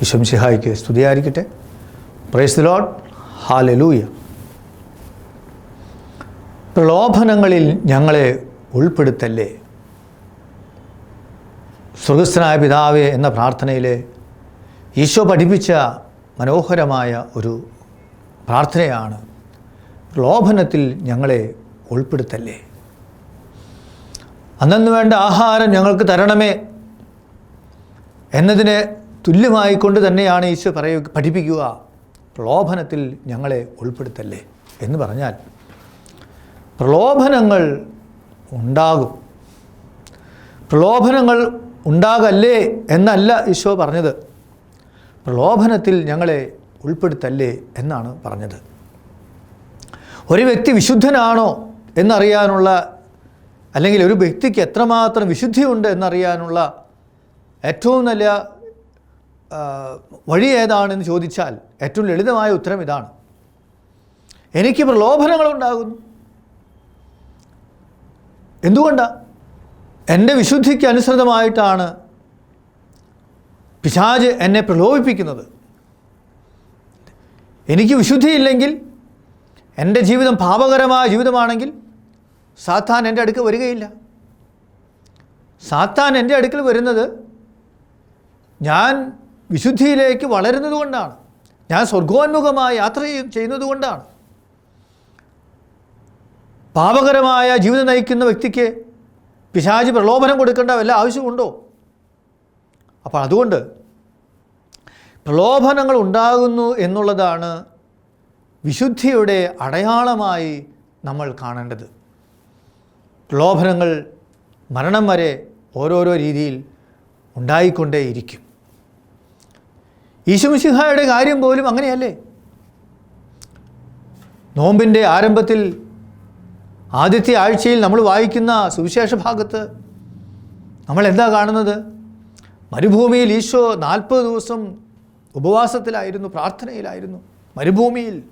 വിശംസിഹായിക്ക് സ്തുതിയായിരിക്കട്ടെ. Praise the load hallelujah പ്രലോഭനങ്ങളിൽ ഞങ്ങളെ ഉൾപ്പെടുത്തല്ലേ? സ്വർഗസ്ഥനായ പിതാവേ എന്ന പ്രാർത്ഥനയിലെ ഈശോ പഠിപ്പിച്ച മനോഹരമായ ഒരു പ്രാർത്ഥനയാണ് പ്രലോഭനത്തിൽ ഞങ്ങളെ ഉൾപ്പെടുത്തല്ലേ? അന്നു വേണ്ട ആഹാരം ഞങ്ങൾക്ക് തരണമേ എന്നതിന് തുല്യമായിക്കൊണ്ട് തന്നെയാണ് ഈശോ പറയ പഠിപ്പിക്കുക. പ്രലോഭനത്തിൽ ഞങ്ങളെ ഉൾപ്പെടുത്തല്ലേ എന്ന് പറഞ്ഞാൽ പ്രലോഭനങ്ങൾ ഉണ്ടാകും. പ്രലോഭനങ്ങൾ ഉണ്ടാകല്ലേ എന്നല്ല ഈശോ പറഞ്ഞത്. പ്രലോഭനത്തിൽ ഞങ്ങളെ ഉൾപ്പെടുത്തല്ലേ എന്നാണ് പറഞ്ഞത്. ഒരു വ്യക്തി വിശുദ്ധനാണോ എന്നറിയാനുള്ള അല്ലെങ്കിൽ ഒരു വ്യക്തിക്ക് എത്രമാത്രം വിശുദ്ധിയുണ്ട് എന്നറിയാനുള്ള ഏറ്റവും നല്ല വഴി ഏതാണെന്ന് ചോദിച്ചാൽ ഏറ്റവും ലളിതമായ ഉത്തരം ഇതാണ്. എനിക്ക് പ്രലോഭനങ്ങളുണ്ടാകുന്നു. എന്തുകൊണ്ടാണ് എന്റെ വിശുദ്ധിക്ക് അനുസൃതമായിട്ടാണ് പിശാജ് എന്നെ പ്രലോഭിപ്പിക്കുന്നത്. എനിക്ക് വിശുദ്ധിയില്ലെങ്കിൽ എന്റെ ജീവിതം പാപകരമായ ജീവിതമാണെങ്കിൽ സാത്താൻ എന്റെ അടുക്കൽ വരികയില്ല. സാത്താൻ എന്റെ അടുക്കൽ വരുന്നത് ഞാൻ വിശുദ്ധിയിലേക്ക് വളരുന്നത് കൊണ്ടാണ്. ഞാൻ സ്വർഗോന്മുഖമായി യാത്ര ചെയ്യ- ചെയ്യുന്നത് കൊണ്ടാണ്. പാപകരമായ ജീവിതം നയിക്കുന്ന വ്യക്തിക്ക് പിശാജ് പ്രലോഭനം കൊടുക്കേണ്ട വല്ല ആവശ്യമുണ്ടോ? അപ്പോൾ അതുകൊണ്ട് പ്രലോഭനങ്ങൾ ഉണ്ടാകുന്നു എന്നുള്ളതാണ് വിശുദ്ധിയുടെ അടയാളമായി നമ്മൾ കാണേണ്ടത്. പ്രലോഭനങ്ങൾ മരണം വരെ ഓരോരോ രീതിയിൽ ഉണ്ടായിക്കൊണ്ടേയിരിക്കും. ഈശുമിശിഹായുടെ കാര്യം പോലും അങ്ങനെയല്ലേ? നോമ്പിന്റെ ആരംഭത്തിൽ ആദ്യത്തെ ആഴ്ചയിൽ നമ്മൾ വായിക്കുന്ന സുവിശേഷ ഭാഗത്ത് നമ്മൾ എന്താ കാണുന്നത്? മരുഭൂമിയിൽ ഈശോ നാൽപ്പത് ദിവസം ഉപവാസത്തിലായിരുന്നു പ്രാർത്ഥനയിലായിരുന്നു. മരുഭൂമിയിൽ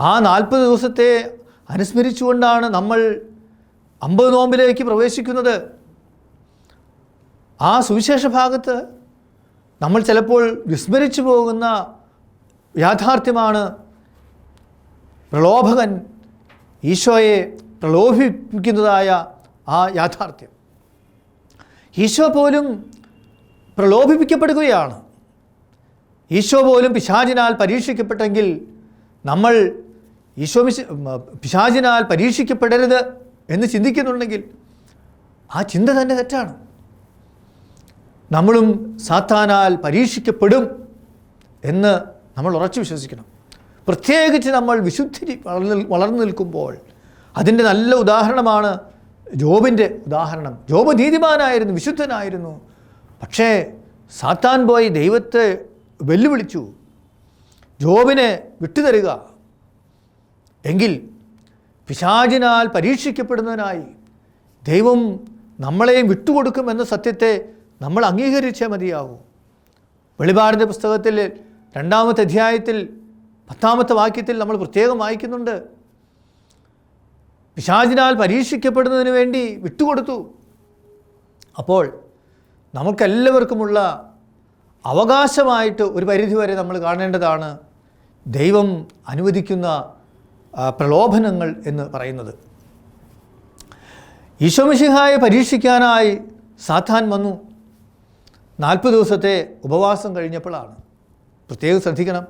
ആ നാൽപ്പത് ദിവസത്തെ അനുസ്മരിച്ചുകൊണ്ടാണ് നമ്മൾ അമ്പത് നോമ്പിലേക്ക് പ്രവേശിക്കുന്നത്. ആ സുവിശേഷ ഭാഗത്ത് നമ്മൾ ചിലപ്പോൾ വിസ്മരിച്ചു പോകുന്ന യാഥാർത്ഥ്യമാണ് പ്രലോഭകൻ ഈശോയെ പ്രലോഭിപ്പിക്കുന്നതായ ആ യാഥാർത്ഥ്യം. ഈശോ പോലും പ്രലോഭിപ്പിക്കപ്പെടുകയാണ്. ഈശോ പോലും പിശാചിനാൽ പരീക്ഷിക്കപ്പെട്ടെങ്കിൽ നമ്മൾ ഈശോ പിശാചിനാൽ പരീക്ഷിക്കപ്പെടരുത് എന്ന് ചിന്തിക്കുന്നുണ്ടെങ്കിൽ ആ ചിന്ത തന്നെ തെറ്റാണ്. നമ്മളും സാത്താനാൽ പരീക്ഷിക്കപ്പെടും എന്ന് നമ്മൾ ഉറച്ചു വിശ്വസിക്കണം. പ്രത്യേകിച്ച് നമ്മൾ വിശുദ്ധി വളർന്ന് വളർന്നു നിൽക്കുമ്പോൾ അതിന്റെ നല്ല ഉദാഹരണമാണ് ജോബിന്റെ ഉദാഹരണം. ജോബ് നീതിമാനായിരുന്നു വിശുദ്ധനായിരുന്നു. പക്ഷേ സാത്താൻ പോയി ദൈവത്തെ വെല്ലുവിളിച്ചു. ജോബിനെ വിട്ടുതരിക. എങ്കിൽ പിശാചിനാൽ പരീക്ഷിക്കപ്പെടുന്നതിനായി ദൈവം നമ്മളെയും വിട്ടുകൊടുക്കുമെന്ന സത്യത്തെ നമ്മൾ അംഗീകരിച്ചേ മതിയാകൂ വെളിപാടിന്റെ പുസ്തകത്തിൽ രണ്ടാമത്തെ അധ്യായത്തിൽ പത്താമത്തെ വാക്യത്തിൽ നമ്മൾ പ്രത്യേകം വായിക്കുന്നുണ്ട്. പിശാചിനാൽ പരീക്ഷിക്കപ്പെടുന്നതിന് വേണ്ടി വിട്ടുകൊടുത്തു. അപ്പോൾ നമുക്കെല്ലാവർക്കുമുള്ള അവകാശമായിട്ട് ഒരു പരിധിവരെ നമ്മൾ കാണേണ്ടതാണ് ദൈവം അനുവദിക്കുന്ന പ്രലോഭനങ്ങൾ എന്ന് പറയുന്നത്. ഈശോമിഷിഹായെ പരീക്ഷിക്കാനായി സാത്താൻ വന്നു. നാൽപ്പത് ദിവസത്തെ ഉപവാസം കഴിഞ്ഞപ്പോഴാണ്. പ്രത്യേകം ശ്രദ്ധിക്കണം.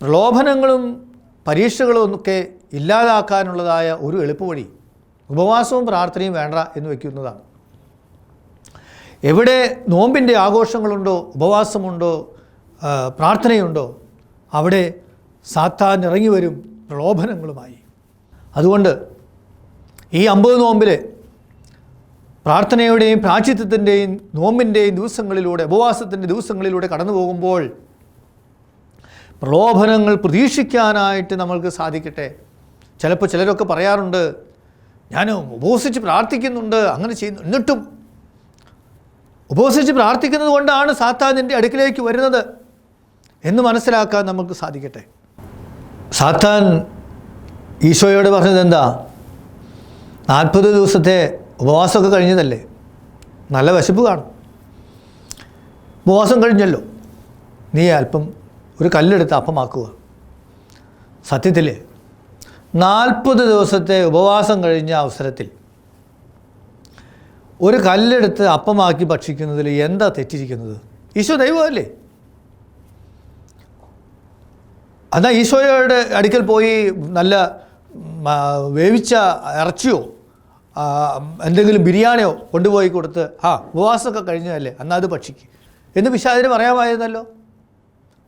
പ്രലോഭനങ്ങളും പരീക്ഷകളും ഒക്കെ ഇല്ലാതാക്കാനുള്ളതായ ഒരു എളുപ്പവഴി ഉപവാസവും പ്രാർത്ഥനയും വേണ്ട എന്ന് വയ്ക്കുന്നതാണ് എവിടെ നോമ്പിന്റെ ആഘോഷങ്ങളുണ്ടോ ഉപവാസമുണ്ടോ പ്രാർത്ഥനയുണ്ടോ അവിടെ സാത്താൻ ഇറങ്ങി വരും പ്രലോഭനങ്ങളുമായി. അതുകൊണ്ട് ഈ അമ്പത് നോമ്പിൽ പ്രാർത്ഥനയുടെയും പ്രാചിത്വത്തിന്റെയും നോമ്പിന്റെയും ദിവസങ്ങളിലൂടെ ഉപവാസത്തിന്റെ ദിവസങ്ങളിലൂടെ കടന്നു പോകുമ്പോൾ പ്രലോഭനങ്ങൾ പ്രതീക്ഷിക്കാനായിട്ട് നമ്മൾക്ക് സാധിക്കട്ടെ. ചിലപ്പോൾ ചിലരൊക്കെ പറയാറുണ്ട് ഞാൻ ഉപവസിച്ച് പ്രാർത്ഥിക്കുന്നുണ്ട് അങ്ങനെ ചെയ്യുന്നു. എന്നിട്ടും ഉപവസിച്ച് പ്രാർത്ഥിക്കുന്നത് കൊണ്ടാണ് സാത്താൻ എന്റെ അടുക്കിലേക്ക് വരുന്നത് എന്ന് മനസ്സിലാക്കാൻ നമുക്ക് സാധിക്കട്ടെ. സാത്താൻ ഈശോയോട് പറഞ്ഞത് എന്താ നാൽപ്പത് ദിവസത്തെ ഉപവാസമൊക്കെ കഴിഞ്ഞതല്ലേ? നല്ല വിശപ്പ് കാണും. ഉപവാസം കഴിഞ്ഞല്ലോ. നീ അല്പം ഒരു കല്ലെടുത്ത് അപ്പമാക്കുക. സത്യത്തിൽ നാൽപ്പത് ദിവസത്തെ ഉപവാസം കഴിഞ്ഞ അവസരത്തിൽ ഒരു കല്ലെടുത്ത് അപ്പമാക്കി ഭക്ഷിക്കുന്നതിൽ എന്താ തെറ്റിരിക്കുന്നത്? ഈശോ ദൈവമല്ലേ? എന്നാൽ ഈശോയുടെ അടുക്കൽ പോയി നല്ല വേവിച്ച ഇറച്ചിയോ? എന്തെങ്കിലും ബിരിയാണിയോ കൊണ്ടുപോയി കൊടുത്ത് ആ ഉപവാസമൊക്കെ കഴിഞ്ഞതല്ലേ എന്നാൽ അത് എന്ന് പിശാചിന് പറയാമായിരുന്നല്ലോ.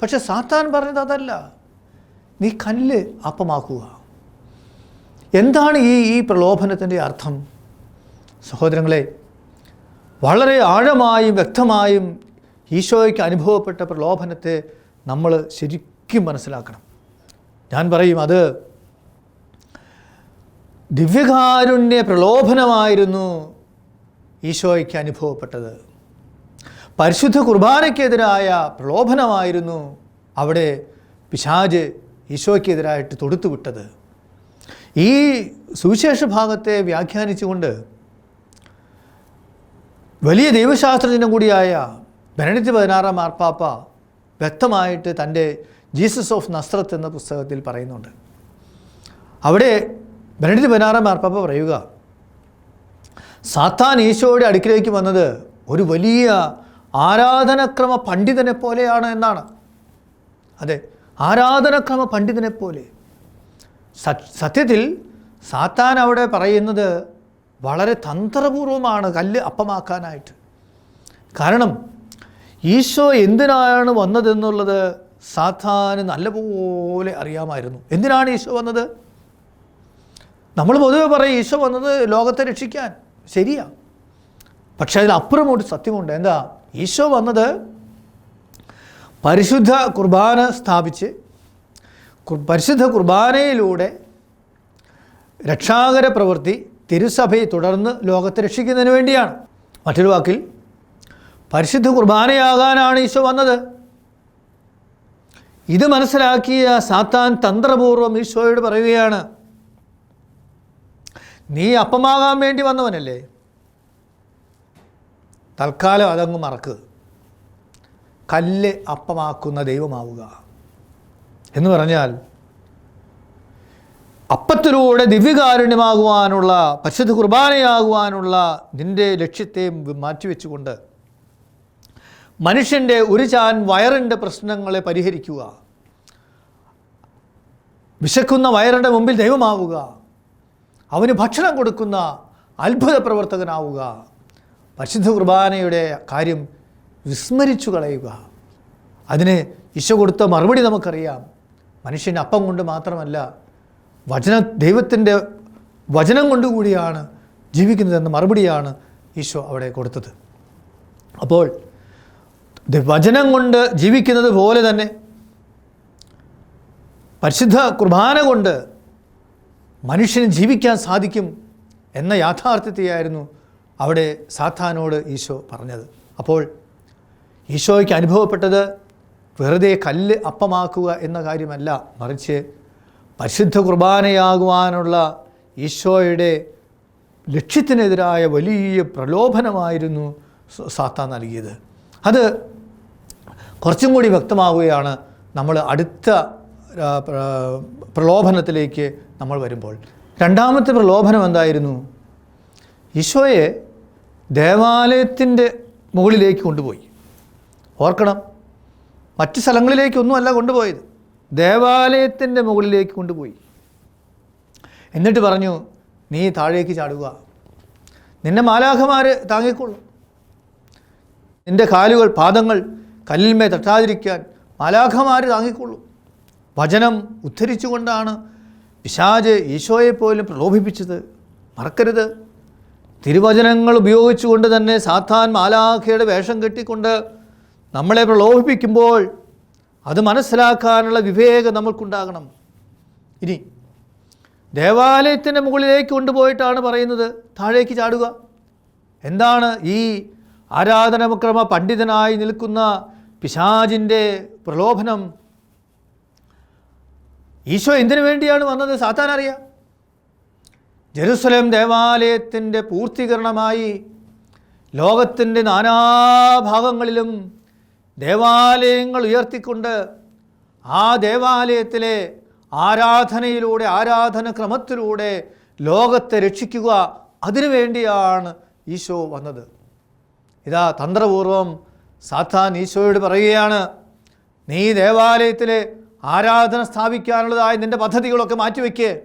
പക്ഷെ സാത്താൻ പറഞ്ഞത് അതല്ല. നീ കല്ല് അപ്പമാക്കുക. എന്താണ് ഈ ഈ പ്രലോഭനത്തിന്റെ അർത്ഥം? സഹോദരങ്ങളെ വളരെ ആഴമായും വ്യക്തമായും ഈശോയ്ക്ക് അനുഭവപ്പെട്ട പ്രലോഭനത്തെ നമ്മൾ ശരിക്കും മനസ്സിലാക്കണം. ഞാൻ പറയും അത് ദിവ്യകാരുണ്യ പ്രലോഭനമായിരുന്നു ഈശോയ്ക്ക് അനുഭവപ്പെട്ടത്. പരിശുദ്ധ കുർബാനയ്ക്കെതിരായ പ്രലോഭനമായിരുന്നു അവിടെ പിശാജ് ഈശോയ്ക്കെതിരായിട്ട് തൊടുത്തുവിട്ടത്. ഈ സുവിശേഷ ഭാഗത്തെ വ്യാഖ്യാനിച്ചുകൊണ്ട് വലിയ ദൈവശാസ്ത്രജ്ഞനും കൂടിയായ ബെനഡിറ്റ് പതിനാറാം മാർപ്പാപ്പ വ്യക്തമായിട്ട് തന്റെ ജീസസ് ഓഫ് നസ്രത്ത് എന്ന പുസ്തകത്തിൽ പറയുന്നുണ്ട്. അവിടെ ബെനഡിക്റ്റ് പതിനാറാം മാർപ്പാപ്പ പറയുക സാത്താൻ ഈശോയുടെ അടുക്കിലേക്ക് വന്നത് ഒരു വലിയ ആരാധനക്രമ പണ്ഡിതനെ പോലെയാണ് എന്നാണ്. അതെ ആരാധനക്രമ പണ്ഡിതനെ പോലെ. സത്യത്തിൽ സാത്താൻ അവിടെ പറയുന്നത് വളരെ തന്ത്രപൂർവമാണ് കല്ല് അപ്പമാക്കാനായിട്ട്. കാരണം ഈശോ എന്തിനാണ് വന്നതെന്നുള്ളത് സാത്താന് നല്ലപോലെ അറിയാമായിരുന്നു. എന്തിനാണ് ഈശോ വന്നത്? നമ്മൾ പൊതുവെ പറയും ഈശോ വന്നത് ലോകത്തെ രക്ഷിക്കാൻ. ശരിയാ. പക്ഷേ അതിലപ്പുറം ഒരു സത്യമുണ്ട്. എന്താ? ഈശോ വന്നത് പരിശുദ്ധ കുർബാന സ്ഥാപിച്ച് പരിശുദ്ധ കുർബാനയിലൂടെ രക്ഷാകര പ്രവൃത്തി തിരുസഭയെ തുടർന്ന് ലോകത്തെ രക്ഷിക്കുന്നതിന് വേണ്ടിയാണ്. മറ്റൊരു വാക്കിൽ പരിശുദ്ധ കുർബാനയാകാനാണ് ഈശോ വന്നത്. ഇത് മനസ്സിലാക്കിയ സാത്താൻ തന്ത്രപൂർവം ഈശോയോട് പറയുകയാണ് നീ അപ്പമാകാൻ വേണ്ടി വന്നവനല്ലേ? തൽക്കാലം അതങ്ങ് മറക്ക്. കല്ല് അപ്പമാക്കുന്ന ദൈവമാവുക. എന്ന് പറഞ്ഞാൽ അപ്പത്തിലൂടെ ദിവ്യകാരുണ്യമാകുവാനുള്ള പരിശുദ്ധ കുർബാനയാകുവാനുള്ള നിന്റെ ലക്ഷ്യത്തെ മാറ്റിവെച്ചുകൊണ്ട് മനുഷ്യന്റെ ഒരു ചാൻ വയറിന്റെ പ്രശ്നങ്ങളെ പരിഹരിക്കുക. വിശക്കുന്ന വയറിന്റെ മുമ്പിൽ ദൈവമാവുക. അവന് ഭക്ഷണം കൊടുക്കുന്ന അത്ഭുത പ്രവർത്തകനാവുക. പരിശുദ്ധ കുർബാനയുടെ കാര്യം വിസ്മരിച്ചു കളയുക. അതിന് ഈശോ കൊടുത്ത മറുപടി നമുക്കറിയാം. മനുഷ്യൻ അപ്പം കൊണ്ട് മാത്രമല്ല വചന ദൈവത്തിന്റെ വചനം കൊണ്ടുകൂടിയാണ് ജീവിക്കുന്നതെന്ന മറുപടിയാണ് ഈശോ അവിടെ കൊടുത്തത്. അപ്പോൾ വചനം കൊണ്ട് ജീവിക്കുന്നത് പോലെ തന്നെ പരിശുദ്ധ കുർബാന കൊണ്ട് മനുഷ്യന് ജീവിക്കാൻ സാധിക്കും എന്ന യാഥാർത്ഥ്യത്തെയായിരുന്നു അവിടെ സാത്താനോട് ഈശോ പറഞ്ഞത്. അപ്പോൾ ഈശോയ്ക്ക് അനുഭവപ്പെട്ടത് വെറുതെ കല്ല് അപ്പമാക്കുക എന്ന കാര്യമല്ല. മറിച്ച് പരിശുദ്ധ കുർബാനയാകുവാനുള്ള ഈശോയുടെ ലക്ഷ്യത്തിനെതിരായ വലിയ പ്രലോഭനമായിരുന്നു സാത്താൻ നൽകിയത്. അത് കുറച്ചും കൂടി വ്യക്തമാവുകയാണ്. നമ്മൾ അടുത്ത പ്രലോഭനത്തിലേക്ക് നമ്മൾ വരുമ്പോൾ. രണ്ടാമത്തെ പ്രലോഭനം എന്തായിരുന്നു? ഈശോയെ ദേവാലയത്തിന്റെ മുകളിലേക്ക് കൊണ്ടുപോയി. ഓർക്കണം. മറ്റ് സ്ഥലങ്ങളിലേക്കൊന്നുമല്ല കൊണ്ടുപോയത്. ദേവാലയത്തിന്റെ മുകളിലേക്ക് കൊണ്ടുപോയി. എന്നിട്ട് പറഞ്ഞു നീ താഴേക്ക് ചാടുക. നിന്നെ മാലാഖമാർ താങ്ങിക്കൊള്ളും. നിന്റെ കാലുകൾ പാദങ്ങൾ കല്ലിന്മേ തട്ടാതിരിക്കാൻ മാലാഖമാർ താങ്ങിക്കൊള്ളും. വചനം ഉദ്ധരിച്ചുകൊണ്ടാണ് പിശാജ് ഈശോയെ പോലും പ്രലോഭിപ്പിച്ചത്. മറക്കരുത്. തിരുവചനങ്ങൾ ഉപയോഗിച്ചുകൊണ്ട് തന്നെ സാത്താൻ മാലാഖയുടെ വേഷം കെട്ടിക്കൊണ്ട് നമ്മളെ പ്രലോഭിപ്പിക്കുമ്പോൾ അത് മനസ്സിലാക്കാനുള്ള വിവേകം നമ്മൾക്കുണ്ടാകണം. ഇനി ദേവാലയത്തിന്റെ മുകളിലേക്ക് കൊണ്ടുപോയിട്ടാണ് പറയുന്നത്. താഴേക്ക് ചാടുക. എന്താണ് ഈ ആരാധനക്രമ പണ്ഡിതനായി നിൽക്കുന്ന പിശാജിന്റെ പ്രലോഭനം? ഈശോ എന്തിനു വേണ്ടിയാണ് വന്നത്? സാത്താൻ അറിയാം. ജെറുസലേം ദേവാലയത്തിന്റെ പൂർത്തീകരണമായി ലോകത്തിന്റെ നാനാഭാഗങ്ങളിലും ദേവാലയങ്ങൾ ഉയർത്തിക്കൊണ്ട് ആ ദേവാലയത്തിലെ ആരാധനയിലൂടെ ആരാധന ക്രമത്തിലൂടെ ലോകത്തെ രക്ഷിക്കുക അതിനുവേണ്ടിയാണ് ഈശോ വന്നത്. ഇതാ തന്ത്രപൂർവം സാത്താൻ ഈശോയോട് പറയുകയാണ് നീ ദേവാലയത്തിലെ ആരാധന സ്ഥാപിക്കാനുള്ളതായ നിന്റെ പദ്ധതികളൊക്കെ മാറ്റിവെക്ക്.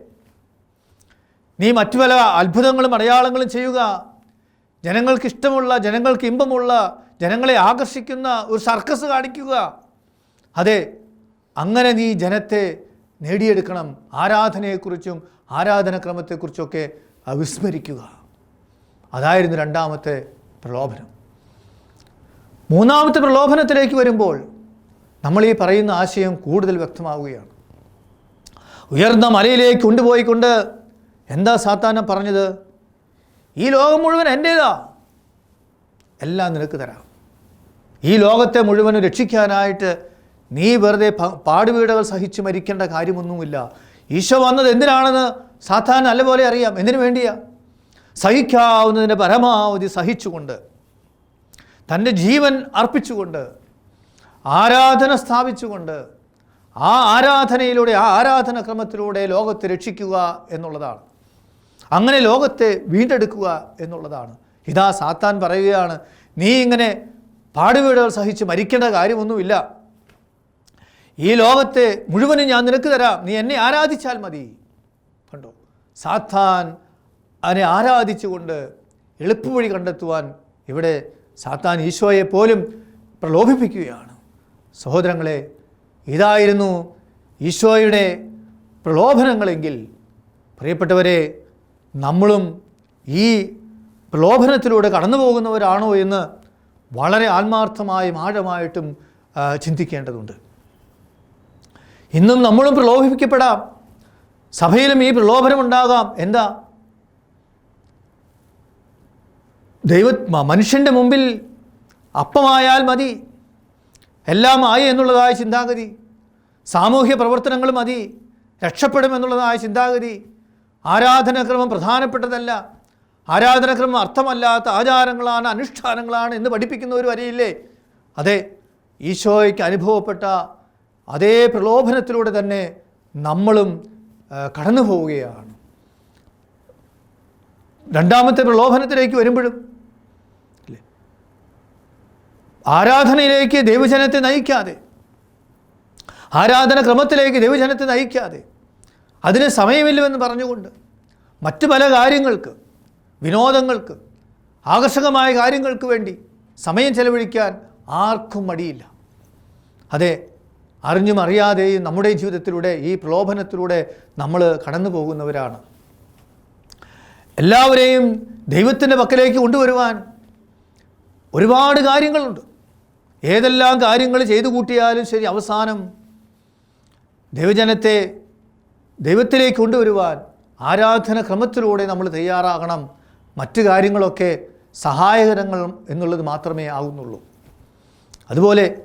നീ മറ്റു പല അത്ഭുതങ്ങളും അടയാളങ്ങളും ചെയ്യുക. ജനങ്ങൾക്ക് ഇഷ്ടമുള്ള ജനങ്ങൾക്ക് ഇമ്പമുള്ള ജനങ്ങളെ ആകർഷിക്കുന്ന ഒരു സർക്കസ് കാണിക്കുക. അതെ അങ്ങനെ നീ ജനത്തെ നേടിയെടുക്കണം. ആരാധനയെക്കുറിച്ചും ആരാധനക്രമത്തെക്കുറിച്ചൊക്കെ വിസ്മരിക്കുക അതായിരുന്നു രണ്ടാമത്തെ പ്രലോഭനം. മൂന്നാമത്തെ പ്രലോഭനത്തിലേക്ക് വരുമ്പോൾ നമ്മൾ ഈ പറയുന്ന ആശയം കൂടുതൽ വ്യക്തമാവുകയാണ്. ഉയർന്ന മലയിലേക്ക് കൊണ്ടുപോയിക്കൊണ്ട് എന്താ സാത്താന പറഞ്ഞത്? ഈ ലോകം മുഴുവൻ എന്റേതാ എല്ലാം നിനക്ക് തരാം. ഈ ലോകത്തെ മുഴുവനും രക്ഷിക്കാനായിട്ട് നീ വെറുതെ പാടുവീടകൾ സഹിച്ച് മരിക്കേണ്ട കാര്യമൊന്നുമില്ല. ഈശോ വന്നത് എന്തിനാണെന്ന് സാത്താൻ നല്ലപോലെ അറിയാം. എന്തിനു വേണ്ടിയാ? സഹിക്കാവുന്നതിന്റെ പരമാവധി സഹിച്ചുകൊണ്ട് തന്റെ ജീവൻ അർപ്പിച്ചുകൊണ്ട് ആരാധന സ്ഥാപിച്ചുകൊണ്ട് ആ ആരാധനയിലൂടെ ആ ആരാധന ക്രമത്തിലൂടെ ലോകത്തെ രക്ഷിക്കുക എന്നുള്ളതാണ്. അങ്ങനെ ലോകത്തെ വീണ്ടെടുക്കുക എന്നുള്ളതാണ്. ഇതാ സാത്താൻ പറയുകയാണ് നീ ഇങ്ങനെ പാടുവീടുകൾ സഹിച്ച് മരിക്കേണ്ട കാര്യമൊന്നുമില്ല. ഈ ലോകത്തെ മുഴുവനും ഞാൻ നിനക്ക് തരാം. നീ എന്നെ ആരാധിച്ചാൽ മതി. കണ്ടോ? സാത്താൻ അതിനെ ആരാധിച്ചുകൊണ്ട് എളുപ്പവഴി കണ്ടെത്തുവാൻ ഇവിടെ സാത്താൻ ഈശോയെ പോലും പ്രലോഭിപ്പിക്കുകയാണ്. സഹോദരങ്ങളെ ഇതായിരുന്നു ഈശോയുടെ പ്രലോഭനങ്ങളെങ്കിൽ. പ്രിയപ്പെട്ടവരെ നമ്മളും ഈ പ്രലോഭനത്തിലൂടെ കടന്നു പോകുന്നവരാണോ എന്ന് വളരെ ആത്മാർത്ഥമായും ആഴമായിട്ടും ചിന്തിക്കേണ്ടതുണ്ട്. ഇന്നും നമ്മളും പ്രലോഭിപ്പിക്കപ്പെടാം. സഭയിലും ഈ പ്രലോഭനമുണ്ടാകാം. എന്താ? ദൈവ മനുഷ്യന്റെ മുമ്പിൽ അപ്പമായാൽ മതി. എല്ലാം ആയി എന്നുള്ളതായ ചിന്താഗതി. സാമൂഹ്യ പ്രവർത്തനങ്ങൾ മതി. രക്ഷപ്പെടുമെന്നുള്ളതായ ചിന്താഗതി. ആരാധനക്രമം പ്രധാനപ്പെട്ടതല്ല. ആരാധനക്രമം അർത്ഥമല്ലാത്ത ആചാരങ്ങളാണ് അനുഷ്ഠാനങ്ങളാണ് എന്ന് പഠിപ്പിക്കുന്നവർ വരെയില്ലേ? അതെ ഈശോയ്ക്ക് അനുഭവപ്പെട്ട അതേ പ്രലോഭനത്തിലൂടെ തന്നെ നമ്മളും കടന്നു പോവുകയാണ് രണ്ടാമത്തെ പ്രലോഭനത്തിലേക്ക് വരുമ്പോഴും? ആരാധനയിലേക്ക് ദൈവജനത്തെ നയിക്കാതെ ആരാധന ക്രമത്തിലേക്ക് ദൈവജനത്തെ നയിക്കാതെ അതിന് സമയമില്ലെന്ന് പറഞ്ഞുകൊണ്ട് മറ്റു പല കാര്യങ്ങൾക്ക് വിനോദങ്ങൾക്ക് ആകർഷകമായ കാര്യങ്ങൾക്ക് വേണ്ടി സമയം ചെലവഴിക്കാൻ ആർക്കും മടിയില്ല. അതെ അറിഞ്ഞും അറിയാതെയും നമ്മുടെ ജീവിതത്തിലൂടെ ഈ പ്രലോഭനത്തിലൂടെ നമ്മൾ കടന്നു പോകുന്നവരാണ്. എല്ലാവരെയും ദൈവത്തിന്റെ പക്കലേക്ക് കൊണ്ടുവരുവാൻ ഒരുപാട് കാര്യങ്ങളുണ്ട്. ഏതെല്ലാം കാര്യങ്ങൾ ചെയ്തു കൂട്ടിയാലും ശരി അവസാനം ദൈവജനത്തെ ദൈവത്തിലേക്ക് കൊണ്ടുവരുവാൻ ആരാധന ക്രമത്തിലൂടെ നമ്മൾ തയ്യാറാകണം. മറ്റു കാര്യങ്ങളൊക്കെ സഹായകരങ്ങൾ എന്നുള്ളത് മാത്രമേ ആകുന്നുള്ളൂ അതുപോലെ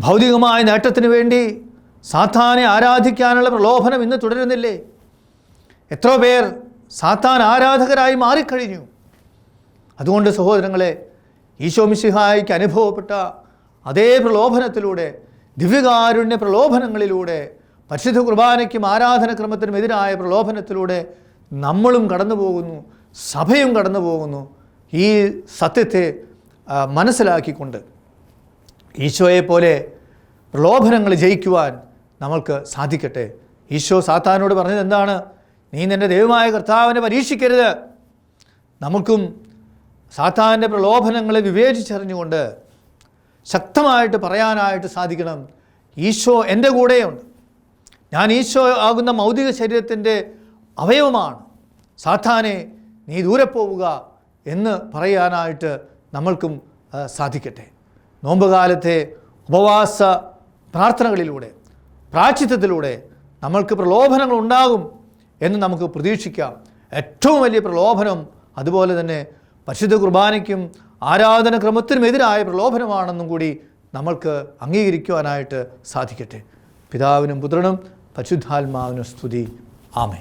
ഭൗതികമായ നേട്ടത്തിന് വേണ്ടി സാത്താനെ ആരാധിക്കാനുള്ള പ്രലോഭനം ഇന്ന് തുടരുന്നില്ലേ? എത്ര പേർ സാത്താൻ ആരാധകരായി മാറിക്കഴിഞ്ഞു. അതുകൊണ്ട് സഹോദരങ്ങളെ ഈശോ മിശിഹായിക്ക് അനുഭവപ്പെട്ട അതേ പ്രലോഭനത്തിലൂടെ ദിവ്യകാരുണ്യ പ്രലോഭനങ്ങളിലൂടെ പരിശുദ്ധ കുർബാനയ്ക്കും ആരാധനക്രമത്തിനുമെതിരായ പ്രലോഭനത്തിലൂടെ നമ്മളും കടന്നു പോകുന്നു സഭയും കടന്നു പോകുന്നു ഈ സത്യത്തെ മനസ്സിലാക്കിക്കൊണ്ട്. ഈശോയെപ്പോലെ പോലെ പ്രലോഭനങ്ങൾ ജയിക്കുവാൻ നമ്മൾക്ക് സാധിക്കട്ടെ. ഈശോ സാത്താനോട് പറഞ്ഞത് എന്താണ് നീ നിന്റെ ദൈവമായ കർത്താവിനെ പരീക്ഷിക്കരുത്. നമുക്കും സാത്താന്റെ പ്രലോഭനങ്ങളെ വിവേചിച്ചറിഞ്ഞുകൊണ്ട് ശക്തമായിട്ട് പറയാനായിട്ട് സാധിക്കണം. ഈശോ എന്റെ കൂടെയുണ്ട്. ഞാൻ ഈശോ ആകുന്ന മൗതിക ശരീരത്തിന്റെ അവയവമാണ്. സാത്താനെ നീ ദൂരെ പോവുക എന്ന് പറയാനായിട്ട് നമ്മൾക്കും സാധിക്കട്ടെ. നോമ്പുകാലത്തെ ഉപവാസ പ്രാർത്ഥനകളിലൂടെ പ്രാചിത്വത്തിലൂടെ നമ്മൾക്ക് പ്രലോഭനങ്ങൾ ഉണ്ടാകും എന്ന് നമുക്ക് പ്രതീക്ഷിക്കാം. ഏറ്റവും വലിയ പ്രലോഭനം അതുപോലെ തന്നെ പരിശുദ്ധ കുർബാനയ്ക്കും ആരാധനക്രമത്തിനുമെതിരായ പ്രലോഭനമാണെന്നും കൂടി നമ്മൾക്ക് അംഗീകരിക്കുവാനായിട്ട് സാധിക്കട്ടെ. പിതാവിനും പുത്രനും പരിശുദ്ധാത്മാവിനും സ്തുതി. ആമേ